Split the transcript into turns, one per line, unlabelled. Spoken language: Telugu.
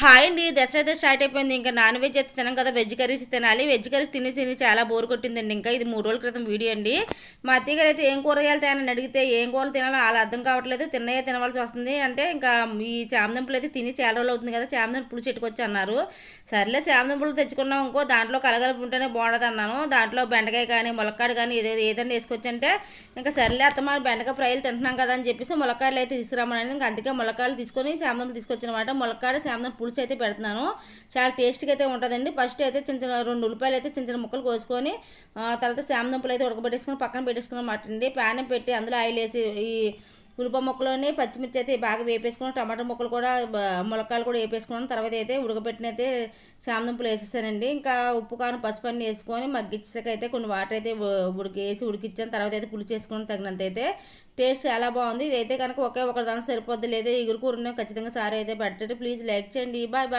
హాయ్ అండి దసరా అయితే స్టార్ట్ అయిపోయింది. ఇంకా నాన్ వెజ్ అయితే తినం కదా వెజ్ కర్రీస్ తినాలి. వెజ్ కర్రీస్ తిని తిని చాలా బోర్ కొట్టిందండి. ఇంకా ఇది మూడు రోజుల క్రితం వీడియో అండి. మా అత్తయ్య గారు అయితే ఏం కూరగాయలు తినాలని అడిగితే ఏం కూరలు తినాలో అలా అర్థం కావట్లేదు. తిన్నయ్యే తినవలసి వస్తుంది. అంటే ఇంకా ఈ చామదంపులు అయితే తిని చాలా రోజులు అవుతుంది కదా చామదంపులు చెట్టుకొచ్చి అన్నారు. సర్లే చామదంపులు తెచ్చుకున్నాం ఇంకో దాంట్లో కలగలుపు ఉంటేనే బాగుండదు అన్నాను. దాంట్లో బెండకాయ కానీ ములక్కాడు కానీ ఏదో ఏదైనా వేసుకొచ్చంటే ఇంకా సర్లే అత్తమ్మ బెండకాయ ఫ్రైలు తింటున్నాం కదా అని చెప్పేసి ములక్కాడలు అయితే తీసుకురామని ఇంకా అందుకే ములక్కాడలు తీసుకొని చామదంపులు తీసుకొచ్చిన ములక్కాడ చామదంపులు పులుసు అయితే పెడుతున్నాను. చాలా టేస్ట్గా అయితే ఉంటుందండి. ఫస్ట్ అయితే చిన్న చిన్న రెండు ఉల్లిపాయలు అయితే చిన్న చిన్న ముక్కలు కోసుకొని తర్వాత శామదుంపలు అయితే ఉడకబెట్టేసుకొని పక్కన పెట్టేసుకున్నమాట అండి ప్యాన్ పెట్టి అందులో ఆయిల్ వేసి ఈ ఉల్లిపాయ మొక్కలోనే పచ్చిమిర్చి అయితే బాగా వేపేసుకుని టమాటా ముక్కలు కూడా ములక్కాయలు కూడా వేపేసుకున్నాను. తర్వాత అయితే ఉడకబెట్టిన అయితే చామదుంపలు వేసేసానండి. ఇంకా ఉప్పు కారం పసుపు అన్ని వేసుకొని మగ్గించాక అయితే కొన్ని వాటర్ అయితే ఉడికి వేసి ఉడికిచ్చాను. తర్వాత అయితే పులుసు వేసుకుని తగినంత అయితే. టేస్ట్ చాలా బాగుంది. ఇదైతే కనుక ఒకే ఒకరి దాని సరిపోద్ది లేదా ఇగురు కూర ఖచ్చితంగా సారీ అయితే పెట్టండి. ప్లీజ్ లైక్ చేయండి. Bye bye.